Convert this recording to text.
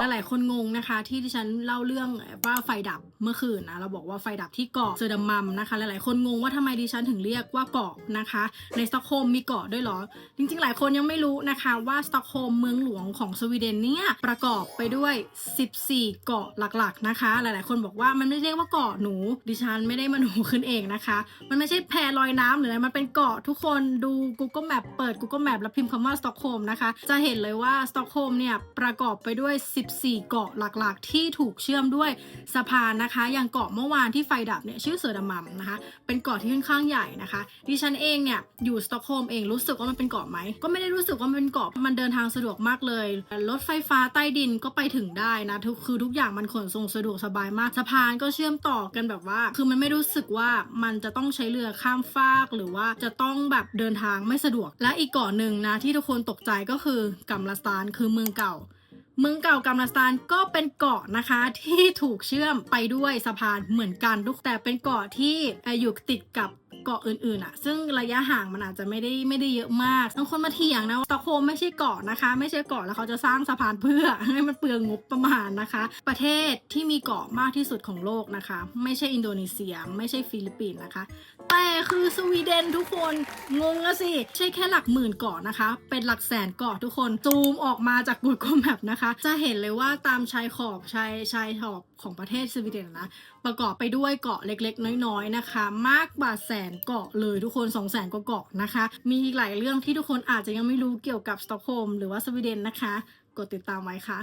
หลายๆคนงงนะคะ ที่ดิฉันเล่าเรื่องว่าไฟดับเมื่อคืนนะเราบอกว่าไฟดับที่เกาะเซอร์ดัมมัมนะคะ หลายๆคนงงว่าทำไมดิฉันถึงเรียกว่าเกาะนะคะ ในสตอกโฮล์มมีเกาะด้วยเหรอ จริงๆ หลายคนยังไม่รู้นะคะว่าสตอกโฮล์มเมืองหลวงของสวีเดนเนี่ยประกอบไปด้วย 14 เกาะหลักๆนะคะ หลายๆ คนบอกว่ามันไม่เรียกว่าเกาะหนู ดิฉันไม่ได้มาหนูขึ้นเองนะคะ มันไม่ใช่แพลอยน้ำหรืออะไรมันเป็นเกาะทุกคนดู Google Map เปิด Google Map แล้วพิมพ์คำว่าสตอกโฮล์มนะคะ จะเห็นเลยว่าสตอกโฮล์มเนี่ยประกอบไปด้วย 1 14 เกาะหลักๆ ที่ถูกเชื่อมด้วยสะพานนะคะ อย่างเกาะเมื่อวานที่ไฟดับเนี่ยชื่อเซอร์ดัมมัมนะคะ เป็นเกาะที่ค่อนข้างใหญ่นะคะ ดิฉันเองเนี่ยอยู่สตอกโฮล์มเองรู้สึกว่ามันเป็นเกาะไหม ก็ไม่ได้รู้สึกว่ามันเป็นเกาะ มันเดินทางสะดวกมากเลย รถไฟฟ้าใต้ดินก็ไปถึงได้นะทุกคือทุกอย่างมันขนส่งสะดวกสบายมาก สะพานก็เชื่อมต่อกันแบบว่า คือมันไม่รู้สึกว่ามันจะต้องใช้เรือข้ามฟากหรือว่าจะต้องแบบเดินทางไม่สะดวก และอีกเกาะหนึ่งนะที่ทุกคนตกใจก็คือกัมลาสตานคือเมืองเก่า เมืองเก่ากัมลาสตานก็เป็นเกาะนะคะที่ถูกเชื่อมไปด้วยสะพานเหมือนกันทุกแต่เป็นเกาะที่อยู่ติดกับ เกาะอื่นๆอะซึ่งระยะห่างมันอาจจะไม่ได้ไม่ได้เยอะมากบางคนมาเถียงนะว่าสตอกโฮมไม่ใช่เกาะนะคะ ไม่ใช่เกาะแล้วเขาจะสร้างสะพานเพื่อให้มันเปลืองงบประมาณนะคะ ประเทศที่มีเกาะมากที่สุดของโลกนะคะ ไม่ใช่อินโดนีเซีย ไม่ใช่ฟิลิปปินส์นะคะ แต่คือสวีเดนทุกคนงงอะสิใช่แค่หลักหมื่นเกาะนะคะ เป็นหลักแสนเกาะทุกคนซูมออกมาจาก Google Map นะคะ จะเห็นเลยว่าตามชายขอบชายชายขอบของประเทศสวีเดนนะประกอบไปด้วยเกาะเล็กๆ น้อยๆนะคะ มากกว่าแสนนเกาะเลยทุกคน2 0 0แสนกว่าเกาะนะคะ มีอีกหลายเรื่องที่ทุกคนอาจจะยังไม่รู้เกี่ยวกับสต็อกโฮล์มหรือว่าสวีเดนนะคะ กดติดตามไว้ค่ะ